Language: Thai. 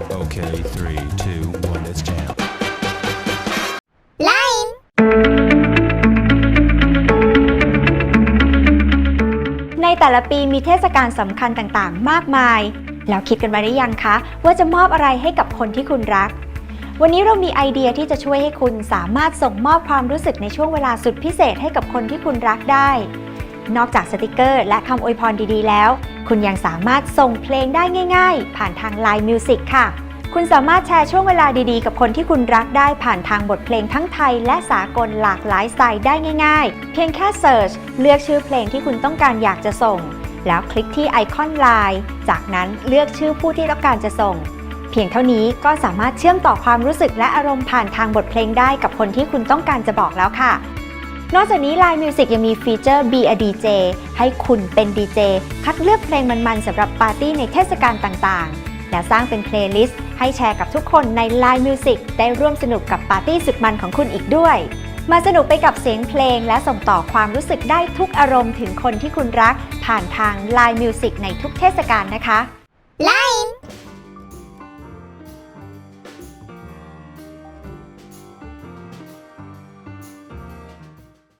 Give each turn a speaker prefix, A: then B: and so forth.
A: Okay, three, two, one, let's jam.
B: Line
C: ในแต่ละปีมีเทศกาลสำคัญต่างๆ มากมาย แล้วคิดกันมาหรือยังคะ ว่าจะมอบอะไรให้กับคนที่คุณรัก วันนี้เรามีไอเดียที่จะช่วยให้คุณสามารถส่งมอบความรู้สึกในช่วงเวลาสุดพิเศษให้กับคนที่คุณรักได้ นอกจากสติกเกอร์ และคำอวยพรดีๆ แล้ว คุณยังสามารถส่งเพลงได้ง่าย ๆ ผ่านทาง Line Music ค่ะ คุณสามารถแชร์ช่วงเวลาดีๆ กับคนที่คุณรักได้ผ่านทางบทเพลงทั้งไทย และสากลหลากหลายสไตล์ได้ง่าย ๆ เพียงแค่เ e ิร์ชเลือกชื่อเพลงที่คุณต้องการอยากจะส่ง แล้วคลิกที่ไอคอน Line จากนั้นเลือกชื่อผู้ที่ต้องการจะส่งเพียงเท่านี้ก็สามารถเชื่อมต่อความรู้สึกและอารมณ์ผ่านทางบทเพลงได้กับคนที่คุณต้องการจะบอกแล้วค่ะ นอกจากนี้ Line Music ยังมีฟีเจอร์ Be a DJ ให้คุณเป็น DJ คัดเลือกเพลงมันๆสำหรับปาร์ตี้ในเทศกาลต่างๆ และสร้างเป็นเพลย์ลิสต์ให้แชร์กับทุกคนใน Line Music ได้ร่วมสนุกกับปาร์ตี้สุดมันของคุณอีกด้วย มาสนุกไปกับเสียงเพลงและส่งต่อความรู้สึกได้ทุกอารมณ์ถึงคนที่คุณรัก ผ่านทาง Line Music ในทุกเทศกาลนะคะ
B: Line